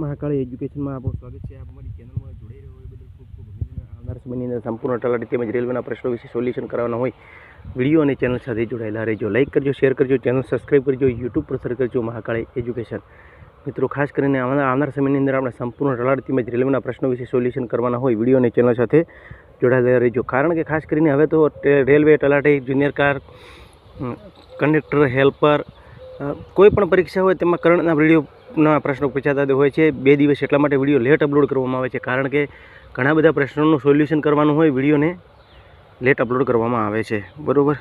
મહાકાળી એજ્યુકેશનમાં આપનું સ્વાગત છે. આપ અમારી ચેનલમાં જોડાઈ રહ્યો હોય, બદલ ખૂબ ખૂબ આવનાર સમયની અંદર સંપૂર્ણ તલાટી તેમજ રેલવેના પ્રશ્નો વિશે સોલ્યુશન કરવાના હોય, વીડિયો અને ચેનલ સાથે જોડાયેલા રહેજો. લાઇક કરજો શેર કરજો ચેનલ સબસ્ક્રાઈબ કરજો યુટ્યુબ પર સર કરજો મહાકાળી એજ્યુકેશન મિત્રો, ખાસ કરીને આવનાર સમયની અંદર આપણે સંપૂર્ણ તલાટી તેમજ રેલવેના પ્રશ્નો વિશે સોલ્યુશન કરવાના હોય, વીડિયો અને ચેનલ સાથે જોડાયેલા રહેજો. કારણ કે ખાસ કરીને હવે તો રેલવે, તલાટી જુનિયર કાર કંડક્ટર હેલ્પર કોઈપણ કોઈ પણ પરીક્ષા હોય તેમાં કરંટના વિડીયોના પ્રશ્નો પૂછાતા હોય છે. બે દિવસ એટલા માટે વીડિયો લેટ અપલોડ કરવામાં આવે છે. કારણ કે ઘણા બધા પ્રશ્નોનું સોલ્યુશન કરવાનું હોય વિડીયોને લેટ અપલોડ કરવામાં આવે છે. બરાબર?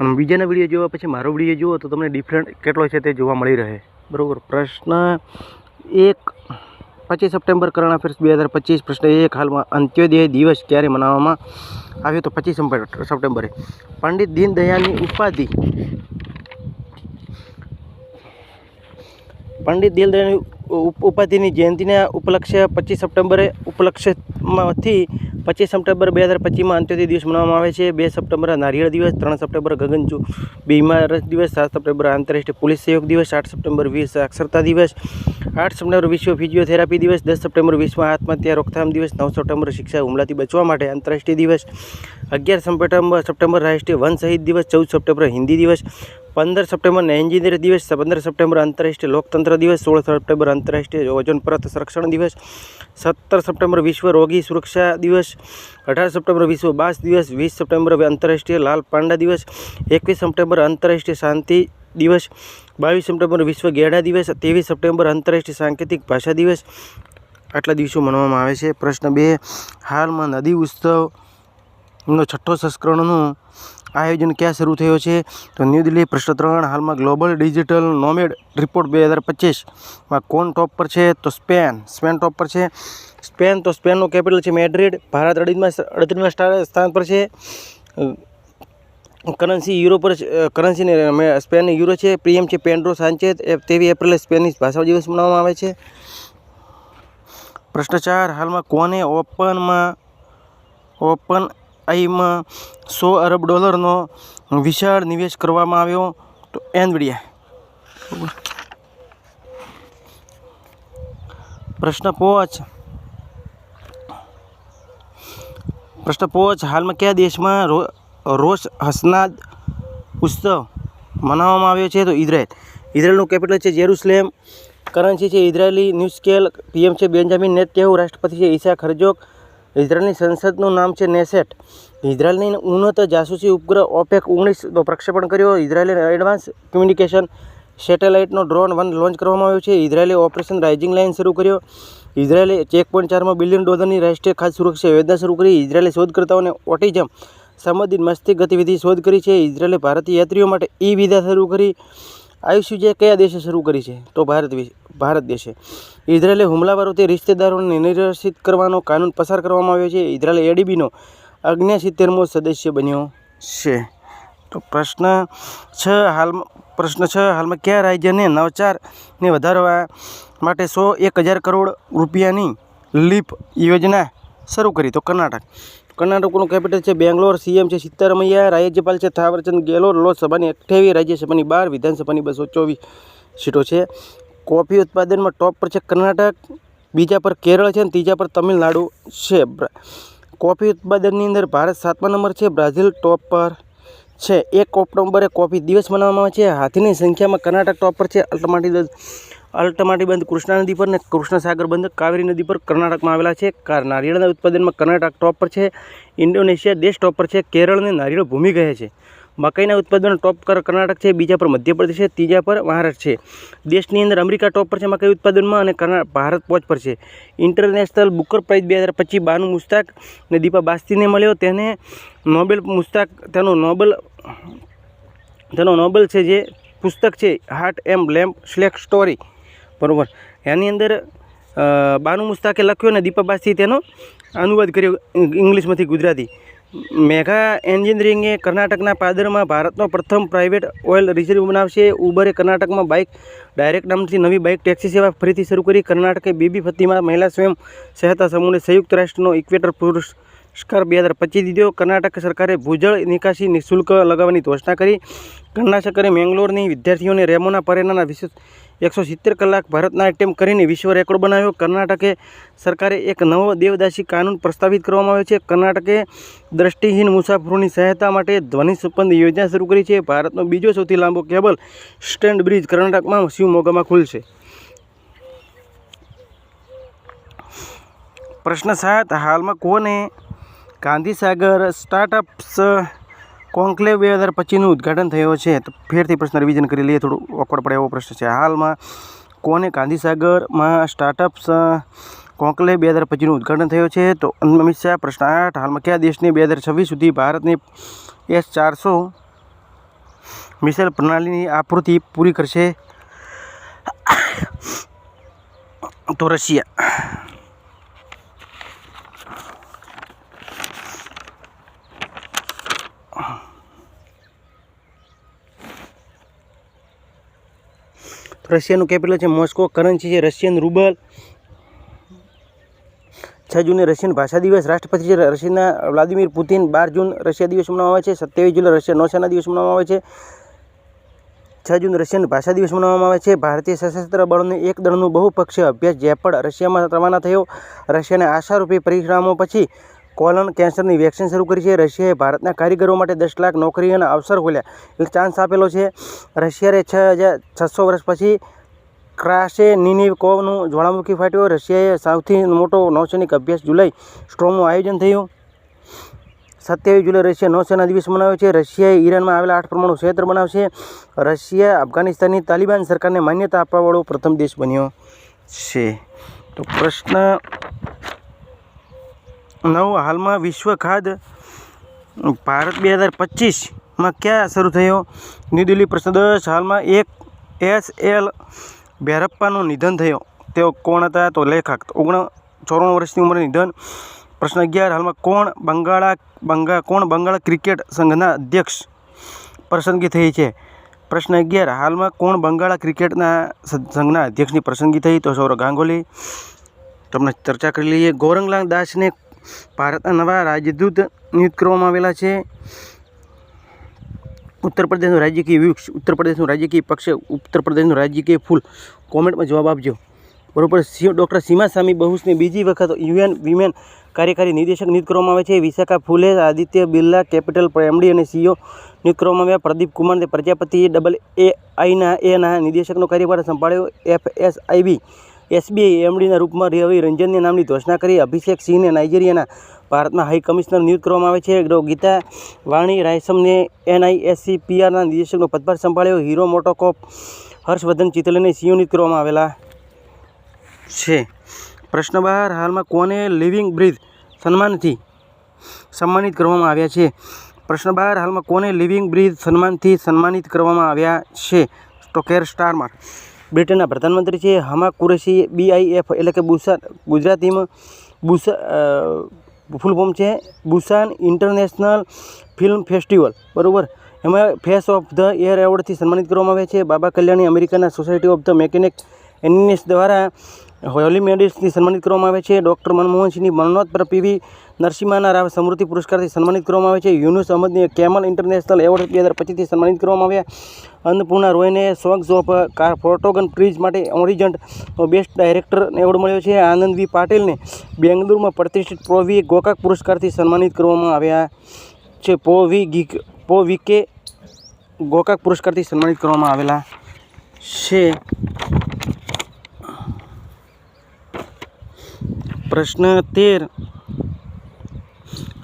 અને બીજાના વીડિયો જોવા પછી મારો વીડિયો જુઓ તો તમને ડિફરન્ટ કેટલો છે તે જોવા મળી રહે. બરાબર? પ્રશ્ન એક, પચીસ સપ્ટેમ્બર કરંટ અફેર્સ બે હજાર પચીસ. પ્રશ્ન એક હાલમાં અંત્યોદય દિવસ ક્યારે મનાવવામાં આવ્યો તો પચીસ સપ્ટેમ્બરે. પંડિત દીનદયાળની ઉપાધિ પંડિત દીનદયાળની ઉપ- ઉપાધિની જયંતિના ઉપલક્ષ્ય પચીસ સપ્ટેમ્બરે ઉપલક્ષ્યમાંથી પચીસ સપ્ટેમ્બર બે હજાર પચીસમાં અંત્યોદય દિવસ મનાવવામાં આવે છે. બે સપ્ટેમ્બર નારિયેળ દિવસ, ત્રણ સપ્ટેમ્બર ગગનચુ બીમાર દિવસ, સાત સપ્ટેમ્બર આંતરરાષ્ટ્રીય પોલીસ સહયોગ દિવસ, આઠ સપ્ટેમ્બર વીસ સાક્ષરતા દિવસ, આઠ સપ્ટેમ્બર વિશ્વ ફિઝિયોથેરાપી દિવસ, દસ સપ્ટેમ્બર વિશ્વ આત્મહત્યા રોકથામ દિવસ, નવ સપ્ટેમ્બર શિક્ષા હુમલાથી બચવા માટે આંતરરાષ્ટ્રીય દિવસ, અગિયાર સપ્ટેમ્બર સપ્ટેમ્બર રાષ્ટ્રીય વન શહીદ દિવસ, ચૌદ સપ્ટેમ્બર હિન્દી દિવસ, પંદર સપ્ટેમ્બર એન્જિનિયર દિવસ, પંદર સપ્ટેમ્બર આંતરરાષ્ટ્રીય લોકતંત્ર દિવસ, સોળ સપ્ટેમ્બર આંતરરાષ્ટ્રીય ઓઝોન પરત સંરક્ષણ દિવસ, સત્તર સપ્ટેમ્બર વિશ્વ રોગી સુરક્ષા દિવસ, અઢાર સપ્ટેમ્બર વિશ્વ બાસ દિવસ, વીસ સપ્ટેમ્બર આંતરરાષ્ટ્રીય લાલ પાંડા દિવસ, એકવીસ સપ્ટેમ્બર આંતરરાષ્ટ્રીય શાંતિ દિવસ, બાવીસ સપ્ટેમ્બર વિશ્વ ગેડા દિવસ, ત્રેવીસ સપ્ટેમ્બર આંતરરાષ્ટ્રીય સાંકેતિક ભાષા દિવસ. આટલા દિવસો મનાવવામાં આવે છે. પ્રશ્ન બે, હાલમાં નદી ઉત્સવનો છઠ્ઠો સંસ્કરણનું આયોજન ક્યાં શરૂ થયો છે? તો ન્યૂ દિલ્હી પ્રશ્ન ત્રણ, હાલમાં ગ્લોબલ ડિજિટલ નોમેડ રિપોર્ટ બે હજાર પચીસમાં કોણ ટોપ પર છે? તો સ્પેન. સ્પેન ટોપ પર છે. સ્પેન તો સ્પેનનું કેપિટલ છે મેડ્રિડ. ભારત અડતીસમાં સ્ટા- સ્થાન પર છે. કરન્સી યુરો પર કરન્સીની સ્પેનની યુરો છે. પીએમ છે પેન્ડ્રો સાંચેત. તેવી એપ્રિલે સ્પેનિશ ભાષા દિવસ મનાવવામાં આવે છે. પ્રશ્ન ચાર, હાલમાં કોને ઓપનમાં, ઓપન આઈમાં સો અરબ ડોલરનો વિશાળ નિવેશ કરવામાં આવ્યો. તો એનવીડિયા પ્રશ્ન પોચ. પ્રશ્ન પોચ, હાલમાં કયા દેશમાં રો રોશ હસનાદ ઉત્સવ મનાવવામાં આવ્યો છે? તો ઇઝરાયલ. ઇઝરાયલનું કેપિટલ છે જેરુસલેમ. કરન્સી છે ઇઝરાયલી ન્યૂઝ સ્કેલ. પીએમ છે બેન્જામિન નેતન્યાહુ, રાષ્ટ્રપતિ છે ઈશા ખરજોક ઇઝરાયલની સંસદનું નામ છે નેસેટ. ઇઝરાયલની ઉન્નત જાસૂસી ઉપગ્રહ ઓપેક ઓગણીસનો પ્રક્ષેપણ કર્યો. ઇઝરાયલે એડવાન્સ કમ્યુનિકેશન સેટેલાઇટનો ડ્રોન વન લોન્ચ કરવામાં આવ્યો છે. ઇઝરાયલે ઓપરેશન રાઇઝિંગ લાઇન શરૂ કર્યો. ઇઝરાયલે ચેક પોઈન્ટ ચારમાં બિલિયન ડોલરની રાષ્ટ્રીય ખાદ્ય સુરક્ષા યોજના શરૂ કરી. ઇઝરાયલે શોધકર્તાઓને ઓટિઝમ સંબંધિત મસ્તિક ગતિવિધિ શોધ કરી છે. ઇઝરાયલે ભારતીય યાત્રીઓ માટે ઈ વિઝા શરૂ કરી. આયુષ્ય જે કયા દેશે શરૂ કરી છે? તો ભારત ભારત દેશે. ઇઝરાયલે તે રિશ્તેદારોને નિર્દેશિત કરવાનો કાનૂન પસાર કરવામાં આવ્યો છે. ઇઝરાયેલ એડીબીનો અગ્નિસિત્તેરમો સદસ્ય બન્યો છે. તો પ્રશ્ન છ હાલમાં પ્રશ્ન છ હાલમાં કયા રાજ્યને નવચારને વધારવા માટે સો એક હજાર કરોડ રૂપિયાની લીપ યોજના શરૂ કરી? તો કર્ણાટક. કર્ણાટકનું કેપિટલ છે બેંગ્લોર, સીએમ છે સિત્તરમૈયા, રાજ્યપાલ છે થાવરચંદ ગેહલોત, લોકસભાની અઠ્યાવીસ, રાજ્યસભાની બાર, વિધાનસભાની બસો ચોવીસ સીટો છે. કોફી ઉત્પાદનમાં ટોપ પર છે કર્ણાટક, બીજા પર કેરળ છે અને ત્રીજા પર તમિલનાડુ છે. કોફી ઉત્પાદનની અંદર ભારત સાતમા નંબર છે, બ્રાઝિલ ટોપ પર છે. એક ઓક્ટોબરે કોફી દિવસ મનાવવામાં આવે છે. હાથીની સંખ્યામાં કર્ણાટક ટોપ પર છે અલ્ટમાટી અલ્ટમાટી બંધ કૃષ્ણા નદી પર ને કૃષ્ણસાગર બંધ કાવેરી નદી પર કર્ણાટકમાં આવેલા છે. કાર, નારિયેળના ઉત્પાદનમાં કર્ણાટક ટોપ પર છે, ઇન્ડોનેશિયા દેશ ટોપ પર છે કેરળને નારિયેળ ભૂમિ કહે છે. મકાઈના ઉત્પાદન ટોપ કર્ણાટક છે, બીજા પર મધ્યપ્રદેશ છે, ત્રીજા પર મહારાષ્ટ્ર છે. દેશની અંદર અમેરિકા ટોપ પર છે, મકાઈ ઉત્પાદનમાં અને ભારત પોચ પર છે. ઇન્ટરનેશનલ બુકર પ્રાઇઝ બે હજાર પચીસ બાનુ મુસ્તાક ને દીપા બાસ્તીને મળ્યો. તેને નોબેલ મુસ્તાક, તેનો નોબેલ તેનો નોબેલ છે જે પુસ્તક છે હાર્ટ એમ લેમ્પ સ્લેક સ્ટોરી બરાબર. એની અંદર બાનુ મુસ્તાકે લખ્યો અને દીપા બાસ્તી તેનો અનુવાદ કર્યો ઇંગ્લિશમાંથી ગુજરાતી. મેઘા એન્જિનિયરિંગે કર્ણાટકના પાદરમાં ભારતનો પ્રથમ પ્રાઇવેટ ઓઇલ રિઝર્વ બનાવશે. ઉબરે કર્ણાટકમાં બાઇક ડાયરેક્ટ નામથી નવી બાઇક ટેક્સી સેવા ફરીથી શરૂ કરી. કર્ણાટકે બીબી ફતીમાં મહિલા સ્વયં સહાયતા સમૂહને સંયુક્ત રાષ્ટ્રનો ઇક્વેટર પુરસ્કાર બે હજાર પચીસ દીધો. કર્ણાટક સરકારે ભૂજળ નિકાસી નિઃશુલ્ક લગાવવાની ઘોષણા કરી. કર્ણાટક સરકારે મેંગ્લોરની વિદ્યાર્થીઓને રેમોના પરેનાના વિશેષ એકસો સિત્તેર કલાક ભરતનાટ્યમ કરીને વિશ્વ રેકોર્ડ બનાવ્યો. કર્ણાટકે સરકારે એક નવો દેવદાસી કાનૂન પ્રસ્તાવિત કરવામાં આવ્યો છે. કર્ણાટકે દ્રષ્ટિહીન મુસાફરોની સહાયતા માટે ધ્વનિ સંપન્ન યોજના શરૂ કરી છે. ભારતનો બીજો સૌથી લાંબો કેબલ સ્ટેન્ડ બ્રિજ કર્ણાટકમાં શિવમોગામાં ખુલશે. પ્રશ્ન સાત, હાલમાં કોને ગાંધીસાગર સ્ટાર્ટઅપ્સ કોન્ક્લેવ બે હજાર પચીસનું ઉદ્ઘાટન થયો છે. તો ફેરથી પ્રશ્ન રિવિઝન કરી લઈએ. થોડું ઓકવર્ડ પડે એવો પ્રશ્ન છે. હાલમાં કોને ગાંધીસાગરમાં સ્ટાર્ટઅપ્સ કોન્ક્લેવ બે હજાર પચીસનું ઉદ્ઘાટન થયો છે? તો અમિત શાહ, પ્રશ્ન આઠ, હાલમાં કયા દેશની બે હજાર છવ્વીસ સુધી ભારતની એસ ચારસો મિસાઇલ પ્રણાલીની આપૂર્તિ પૂરી કરશે? તો રશિયા. રશિયાનું કેપિટલ છે મોસ્કો કરન્સી છે રશિયન રૂબલ. છ જૂને રશિયન ભાષા દિવસ, રાષ્ટ્રપતિ છે રશિયાના વ્લાદિમીર પુતિન. બાર જૂન રશિયા દિવસ મનાવવામાં આવે છે. સત્યાવીસ જુલાઈ રશિયા નૌસેના દિવસ મનાવવામાં આવે છે. છ જૂન રશિયન ભાષા દિવસ મનાવવામાં આવે છે. ભારતીય સશસ્ત્ર બળોને એક દળનું બહુપક્ષીય અભ્યાસ જેપડ રશિયામાં રવાના થયો, રશિયાને આશારૂપી પરિણામો પછી કોલન કેન્સરની વેક્સિન શરૂ કરી છે. રશિયાએ ભારતના કારીગરો માટે દસ લાખ નોકરીઓના અવસર ખોલ્યા. એટલે ચાન્સ આપેલો છે. રશિયાએ છ હજાર છસો વર્ષ પછી ક્રાશે નિનિકોવનું જ્વાળામુખી ફાટ્યો. રશિયાએ સૌથી મોટો નૌસૈનિક અભ્યાસ જુલાઈ સ્ટ્રોમનું આયોજન થયું. સત્યાવીસ જુલાઈ રશિયા નૌસેના દિવસ મનાવે છે. રશિયાએ ઈરાનમાં આવેલા આઠ પરમાણુ ક્ષેત્ર બનાવશે. રશિયા અફઘાનિસ્તાનની તાલિબાન સરકારને માન્યતા આપવાવાળો પ્રથમ દેશ બન્યો છે. તો પ્રશ્ન નવ હાલમાં વિશ્વ ખાદ્ય ભારત બે હજાર પચીસમાં ક્યાં શરૂ થયો? ન્યૂ દિલ્હી પ્રશ્ન દસ, હાલમાં એક એસ એલ ભૈરપ્પાનું નિધન થયો. તેઓ કોણ હતા? તો લેખક, ઓગણ ચોરાણું વર્ષની ઉંમરે નિધન. પ્રશ્ન અગિયાર, હાલમાં કોણ બંગાળા, બંગા, કોણ બંગાળ ક્રિકેટ સંઘના અધ્યક્ષ પસંદગી થઈ છે? પ્રશ્ન અગિયાર, હાલમાં કોણ બંગાળા ક્રિકેટના સંઘના અધ્યક્ષની પસંદગી થઈ? તો સૌરવ ગાંગુલી. તમને ચર્ચા કરી લઈએ. ગૌરંગલાલ દાસને ભારતના નવા રાજદૂત નિયુક્ત કરવામાં આવેલા છે. ઉત્તર પ્રદેશનું રાજકીય વૃક્ષ ઉત્તર પ્રદેશનું રાજકીય પક્ષ, ઉત્તર પ્રદેશનું રાજકીય ફૂલ. કોમેન્ટમાં જવાબ આપજો. બરોબર ડૉક્ટર સીમા સ્વામી બહુસની બીજી વખત યુએન વિમેન કાર્યકારી નિદેશક નિયુક્ત કરવામાં આવે છે. વિશાખા ફૂલે, આદિત્ય બિરલા, કેપિટલ એમડી અને સીઓ નિયુક્ત કરવામાં આવ્યા. પ્રદીપ કુમારને પ્રજાપતિએ ડબલ એ આઈના એના નિદેશકનો કાર્યભાર સંભાળ્યો. એફ એસ આઈબી એસબીઆઈ એમડીના રૂપમાં રવિ રંજનની નામની ઘોષણા કરી. અભિષેક સિંહને નાઇજીરિયાના ભારતના હાઈ કમિશનર નિયુક્ત કરવામાં આવે છે. ડો ગીતા વાણી રાયસમને એનઆઈએસસી પીઆરના નિદેશકનો પદભાર સંભાળ્યો. હીરો મોટોકોપ હર્ષવર્ધન ચિતલેને નિયુક્ત કરવામાં આવેલા છે. પ્રશ્ન બહાર. હાલમાં કોને લિવિંગ બ્રિજ સન્માનથી સન્માનિત કરવામાં આવ્યા છે? પ્રશ્ન બહાર. હાલમાં કોને લિવિંગ બ્રિજ સન્માનથી સન્માનિત કરવામાં આવ્યા છે? તો કેર સ્ટારમાર બ્રિટનના પ્રધાનમંત્રી છે હમા કુરેશી બીઆઈએફ એટલે કે બુસા, ગુજરાતીમાં બુસા ફૂલ ફોર્મ છે, બુસાન ઇન્ટરનેશનલ ફિલ્મ ફેસ્ટિવલ, બરાબર? એમાં ફેસ ઓફ ધ એર એવોર્ડથી સન્માનિત કરવામાં આવે છે. બાબા કલ્યાણી અમેરિકાના સોસાયટી ઓફ ધ મેકેનિક એનિસ દ્વારા હોલી મેડલ્સથી સન્માનિત કરવામાં આવે છે. ડૉક્ટર મનમોહનસિંહની મરણોત્તર પીવી નરસિંહાના રાવ સમૃદ્ધિ પુરસ્કારથી સન્માનિત કરવામાં આવે છે. યુનુસ અહમદને કેમલ ઇન્ટરનેશનલ એવોર્ડ બે હજાર પચીસથી સન્માનિત કરવામાં આવ્યા. અન્નપૂર્ણા રોયને સોંગ્સ ઓફ કાર ફોટોગન પ્રીઝ માટે ઓરિજન્ટ બેસ્ટ ડાયરેક્ટર એવોર્ડ મળ્યો છે. આનંદ વી. પાટીલને બેંગલુરુમાં પ્રતિષ્ઠિત પોવી ગોકાક પુરસ્કારથી સન્માનિત કરવામાં આવ્યા છે. પો. વી. ગીક, પો. વીકે ગોકાક પુરસ્કારથી સન્માનિત કરવામાં આવેલા છે. પ્રશ્ન તેર.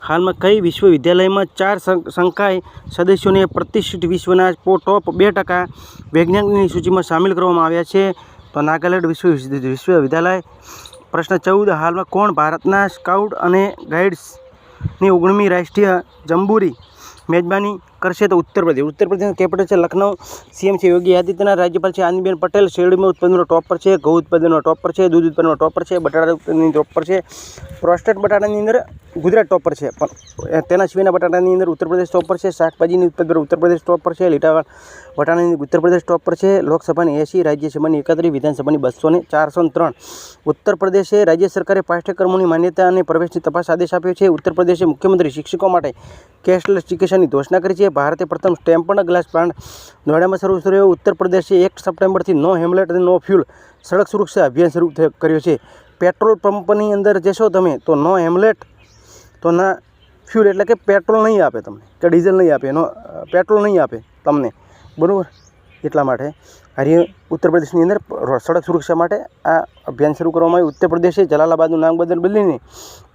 હાલમાં કઈ વિશ્વવિદ્યાલયમાં ચાર સંકાય સદસ્યોને પ્રતિષ્ઠિત વિશ્વના ટોપ બે ટકા વૈજ્ઞાનિકની સૂચિમાં સામેલ કરવામાં આવ્યા છે? તો નાગાલેન્ડ વિશ્વ, વિશ્વવિદ્યાલય. પ્રશ્ન ચૌદ. હાલમાં કોણ ભારતના સ્કાઉટ અને ગાઈડ્સની ઓગણમી રાષ્ટ્રીય જંબુરી મેજબાની કરશે તો ઉત્તર પ્રદેશ. ઉત્તર પ્રદેશનું કેપિટલ છે લખનઉ. સીએમ છે યોગી આદિત્યનાથ. રાજ્યપાલ છે આનંદીબેન પટેલ. શેરડીમાં ઉત્પાદનનો ટોપ પર છે, ઘઉં ઉત્પાદનનો ટોપ પર છે, દૂધ ઉત્પાદનનો ટોપ પર છે, બટાટા ઉત્પાદનની ટોપ છે. પ્રોસ્ટેટ બટાટાની અંદર ગુજરાત ટોપ પર છે. પણ તેના સિવાયના બટાટાની અંદર ઉત્તર પ્રદેશ ટોપ પર છે, શાકભાજીની ઉત્પાદન ઉત્તર પ્રદેશ ટોપ પર છે લીટા બટાટાની ઉત્તર પ્રદેશ ટોપ પર છે, લોકસભાની એંસી રાજ્યસભાની એકત્રીસ વિધાનસભાની બસો ને ચારસો ત્રણ. ઉત્તર પ્રદેશે રાજ્ય સરકારે પાઠ્યક્રમોની માન્યતા અને પ્રવેશની તપાસ આદેશ આપ્યો છે. ઉત્તર પ્રદેશે મુખ્યમંત્રી શિક્ષકો માટે કેશલેસ ચિકિત્સાની ઘોષણા કરી છે. છે. ભારતે પ્રથમ સ્ટેમ્પન ગ્લાસ પ્લાન્ટ નોઈડામાં શરૂ થયો ઉત્તર પ્રદેશે એક સપ્ટેમ્બરથી નો હેમલેટ અને નો ફ્યુલ સડક સુરક્ષા અભિયાન શરૂ કર્યો છે. પેટ્રોલ પંપની અંદર જશો તમે, તો નો હેમલેટ, તો ના ફ્યુલ, એટલે કે પેટ્રોલ નહીં આપે તમને, કે ડીઝલ નહીં આપે એનો પેટ્રોલ નહીં આપે તમને. બરાબર? એટલા માટે. હારી ઉત્તર પ્રદેશની અંદર સડક સુરક્ષા માટે આ અભિયાન શરૂ કરવામાં આવ્યું. ઉત્તર પ્રદેશે જલાલાબાદનું નામ બદલ બદલીને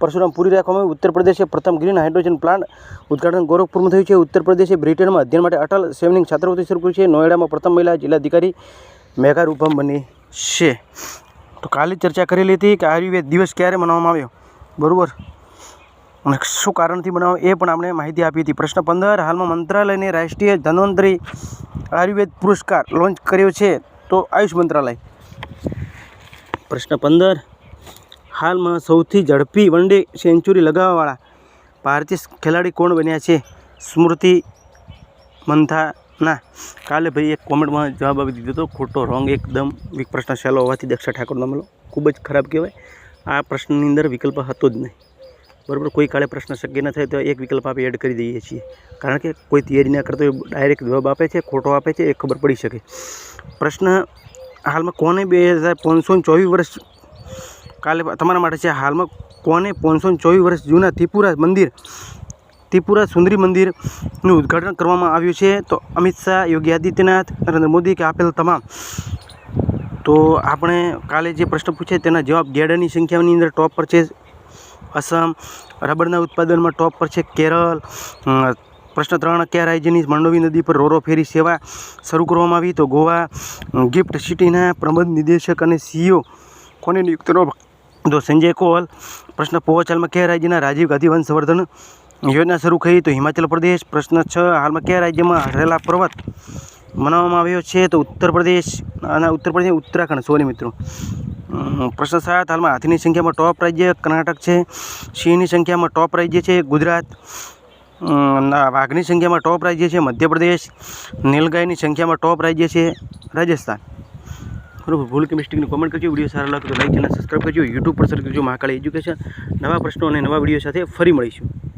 પરશુરામ પૂરી રાખવામાં આવ્યું. ઉત્તર પ્રદેશે પ્રથમ ગ્રીન હાઇડ્રોજન પ્લાન્ટ ઉદઘાટન ગોરખપુરમાં થયું છે. ઉત્તર પ્રદેશે બ્રિટનમાં અધ્યયન માટે અટલ સેવનિંગ છાત્રવૃત્તિ શરૂ કરી છે. નોએડામાં પ્રથમ મહિલા જિલ્લાધિકારી મેઘા રૂપમ બની છે. તો કાલે ચર્ચા કરેલી હતી કે આયુર્વેદ દિવસ ક્યારે મનાવવામાં આવ્યો? બરાબર? શું કારણથી બનાવો એ પણ આપણે માહિતી આપી હતી. પ્રશ્ન પંદર, હાલમાં મંત્રાલયને રાષ્ટ્રીય ધન્વંતરી આયુર્વેદ પુરસ્કાર લોન્ચ કર્યો છે તો આયુષ મંત્રાલય. પ્રશ્ન પંદર, હાલમાં સૌથી ઝડપી વન ડે સેન્ચુરી લગાવવાવાળા ભારતીય ખેલાડી કોણ બન્યા છે? સ્મૃતિ મંથાના. કાલે ભાઈ એક કોમેન્ટમાં જવાબ આપી દીધો હતો, ખોટો રોંગ એકદમ. વિક પ્રશ્ન સહેલો હોવાથી દક્ષા ઠાકોરનો મળો ખૂબ જ ખરાબ કહેવાય. આ પ્રશ્નની અંદર વિકલ્પ હતો જ નહીં. બરાબર, કોઈ કાળે પ્રશ્ન શક્ય ન થાય તો એક વિકલ્પ આપણે એડ કરી દઈએ છીએ. કારણ કે કોઈ તૈયારી ના કરતો ડાયરેક્ટ જવાબ આપે છે, ખોટો આપે છે, એ ખબર પડી શકે. પ્રશ્ન હાલમાં કોને બે હજાર પાંચસો ચોવીસ વર્ષ કાલે તમારા માટે છે. હાલમાં કોને પાંચસો ચોવીસ વર્ષ જૂના ત્રિપુરા મંદિર, ત્રિપુરા સુંદરી મંદિરનું ઉદ્ઘાટન કરવામાં આવ્યું છે? તો અમિત શાહ, યોગી આદિત્યનાથ, નરેન્દ્ર મોદી કે આપેલ તમામ? તો આપણે કાલે જે પ્રશ્ન પૂછે તેના જવાબ ગેડાની સંખ્યાની અંદર ટોપ પર છે. અસમ રબરના ઉત્પાદનમાં ટોપ પર છે કેરળ. પ્રશ્ન ત્રણ, કયા રાજ્યની માંડવી નદી પર રોરો ફેરી સેવા શરૂ કરવામાં આવી? તો ગોવા ગિફ્ટ સિટીના પ્રબંધ નિદેશક અને સીઈઓ કોને નિયુક્ત તો સંજય કોલ. પ્રશ્ન પાંચ હાલમાં કયા રાજ્યના રાજીવ ગાંધી વંશવર્ધન યોજના શરૂ થઈ? તો હિમાચલ પ્રદેશ. પ્રશ્ન છ, હાલમાં કયા રાજ્યમાં હરેલા પર્વત મનાવવામાં આવ્યો છે? તો ઉત્તર પ્રદેશ અને ઉત્તર પ્રદેશ, ઉત્તરાખંડ. સોરી મિત્રો. પ્રશ્ન સાત હાલમાં હાથીની સંખ્યામાં ટોપ રાજ્ય કર્ણાટક છે, સિંહની સંખ્યામાં ટોપ રાજ્ય છે ગુજરાત વાઘની સંખ્યામાં ટોપ રાજ્ય છે મધ્યપ્રદેશ, નીલગાયની સંખ્યામાં ટોપ રાજ્ય છે રાજસ્થાન. બરોબર, ભૂલ કે મિસ્ટેકની કોમેન્ટ કરજો, વીડિયો સારા લાગે તો લાઈક ચેનલ સબસ્ક્રાઈબ કરજો યુટ્યુબ પર સર્ચ કરજો, મહાકાળી એજ્યુકેશન નવા પ્રશ્નો અને નવા વીડિયો સાથે ફરી મળીશું.